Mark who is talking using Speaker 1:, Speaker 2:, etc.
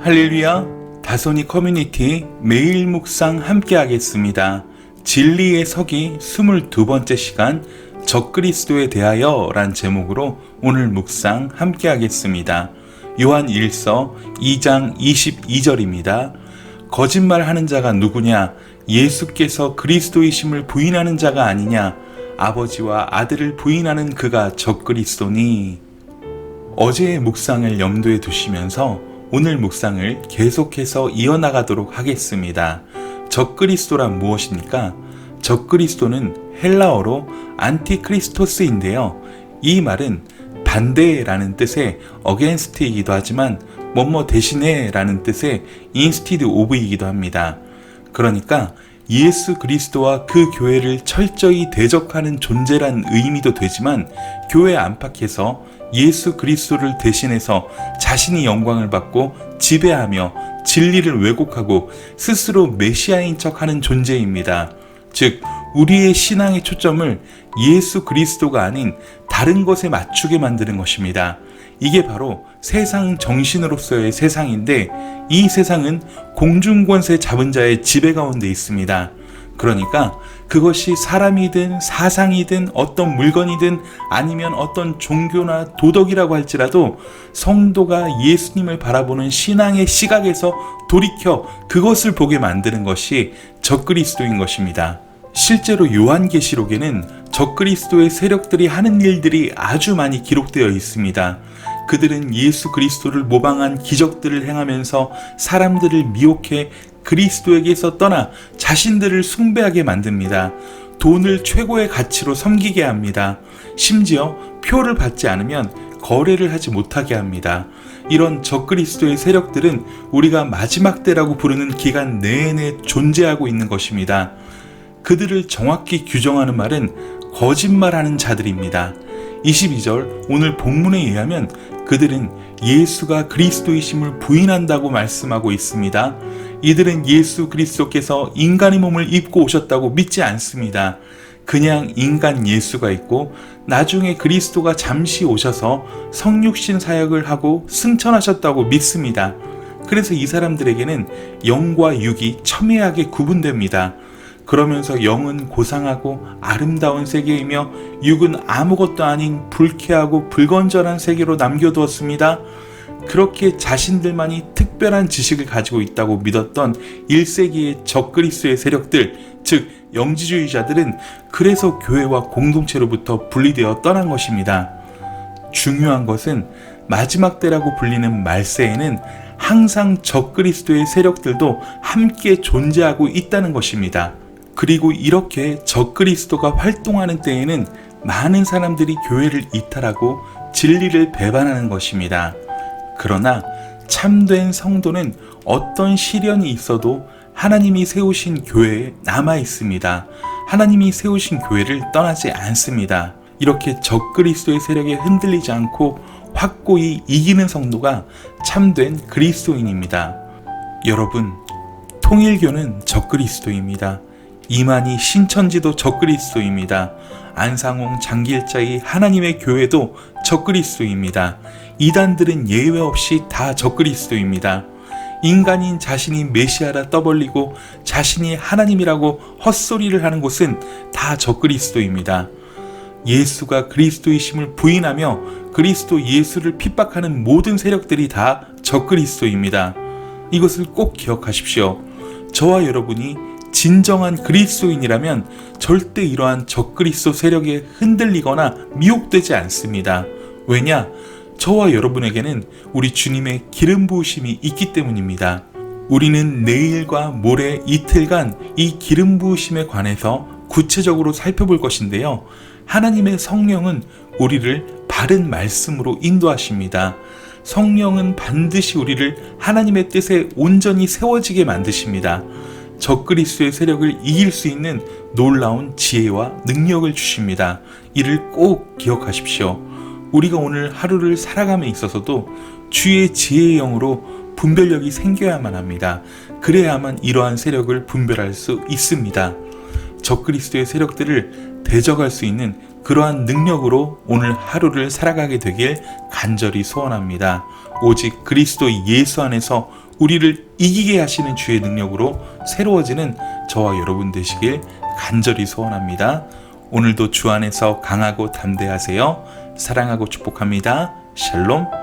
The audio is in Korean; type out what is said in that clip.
Speaker 1: 할렐루야 다소니 커뮤니티 매일 묵상 함께 하겠습니다. 진리의 서기 22번째 시간 적그리스도에 대하여 란 제목으로 오늘 묵상 함께 하겠습니다. 요한 1서 2장 22절입니다. 거짓말 하는 자가 누구냐? 예수께서 그리스도이심을 부인하는 자가 아니냐? 아버지와 아들을 부인하는 그가 적그리스도니. 어제의 묵상을 염두에 두시면서 오늘 묵상을 계속해서 이어나가도록 하겠습니다. 적그리스도란 무엇입니까? 적그리스도는 헬라어로 안티크리스토스인데요. 이 말은 반대라는 뜻의 against이기도 하지만 뭐뭐 대신에라는 뜻의 instead of이기도 합니다. 그러니까 예수 그리스도와 그 교회를 철저히 대적하는 존재란 의미도 되지만 교회 안팎에서 예수 그리스도를 대신해서 자신이 영광을 받고 지배하며 진리를 왜곡하고 스스로 메시아인 척 하는 존재입니다. 즉 우리의 신앙의 초점을 예수 그리스도가 아닌 다른 것에 맞추게 만드는 것입니다. 이게 바로 세상 정신으로서의 세상인데 이 세상은 공중권세 잡은 자의 지배 가운데 있습니다. 그러니까 그것이 사람이든 사상이든 어떤 물건이든 아니면 어떤 종교나 도덕이라고 할지라도 성도가 예수님을 바라보는 신앙의 시각에서 돌이켜 그것을 보게 만드는 것이 적그리스도인 것입니다. 실제로 요한계시록에는 적그리스도의 세력들이 하는 일들이 아주 많이 기록되어 있습니다. 그들은 예수 그리스도를 모방한 기적들을 행하면서 사람들을 미혹해 그리스도에게서 떠나 자신들을 숭배하게 만듭니다. 돈을 최고의 가치로 섬기게 합니다. 심지어 표를 받지 않으면 거래를 하지 못하게 합니다. 이런 적그리스도의 세력들은 우리가 마지막 때라고 부르는 기간 내내 존재하고 있는 것입니다. 그들을 정확히 규정하는 말은 거짓말하는 자들입니다. 22절 오늘 본문에 의하면 그들은 예수가 그리스도이심을 부인한다고 말씀하고 있습니다. 이들은 예수 그리스도께서 인간의 몸을 입고 오셨다고 믿지 않습니다. 그냥 인간 예수가 있고 나중에 그리스도가 잠시 오셔서 성육신 사역을 하고 승천하셨다고 믿습니다. 그래서 이 사람들에게는 영과 육이 첨예하게 구분됩니다. 그러면서 영은 고상하고 아름다운 세계이며 육은 아무것도 아닌 불쾌하고 불건전한 세계로 남겨두었습니다. 그렇게 자신들만이 특별한 지식을 가지고 있다고 믿었던 1세기의 적그리스의 세력들, 즉 영지주의자들은 그래서 교회와 공동체로부터 분리되어 떠난 것입니다. 중요한 것은 마지막 때라고 불리는 말세에는 항상 적그리스도의 세력들도 함께 존재하고 있다는 것입니다. 그리고 이렇게 적그리스도가 활동하는 때에는 많은 사람들이 교회를 이탈하고 진리를 배반하는 것입니다. 그러나 참된 성도는 어떤 시련이 있어도 하나님이 세우신 교회에 남아 있습니다. 하나님이 세우신 교회를 떠나지 않습니다. 이렇게 적그리스도의 세력에 흔들리지 않고 확고히 이기는 성도가 참된 그리스도인입니다. 여러분, 통일교는 적그리스도입니다. 이만희 신천지도 적그리스도입니다. 안상홍 장길자의 하나님의 교회도 적그리스도입니다. 이단들은 예외 없이 다 적그리스도입니다. 인간인 자신이 메시아라 떠벌리고 자신이 하나님이라고 헛소리를 하는 곳은 다 적그리스도입니다. 예수가 그리스도이심을 부인하며 그리스도 예수를 핍박하는 모든 세력들이 다 적그리스도입니다. 이것을 꼭 기억하십시오. 저와 여러분이 진정한 그리스도인이라면 절대 이러한 적그리스도 세력에 흔들리거나 미혹되지 않습니다. 왜냐? 저와 여러분에게는 우리 주님의 기름 부으심이 있기 때문입니다. 우리는 내일과 모레 이틀간 이 기름 부으심에 관해서 구체적으로 살펴볼 것인데요. 하나님의 성령은 우리를 바른 말씀으로 인도하십니다. 성령은 반드시 우리를 하나님의 뜻에 온전히 세워지게 만드십니다. 적그리스도의 세력을 이길 수 있는 놀라운 지혜와 능력을 주십니다. 이를 꼭 기억하십시오. 우리가 오늘 하루를 살아감에 있어서도 주의 지혜의 영으로 분별력이 생겨야만 합니다. 그래야만 이러한 세력을 분별할 수 있습니다. 적그리스도의 세력들을 대적할 수 있는 그러한 능력으로 오늘 하루를 살아가게 되길 간절히 소원합니다. 오직 그리스도 예수 안에서 우리를 이기게 하시는 주의 능력으로 새로워지는 저와 여러분 되시길 간절히 소원합니다. 오늘도 주 안에서 강하고 담대하세요. 사랑하고 축복합니다. 샬롬.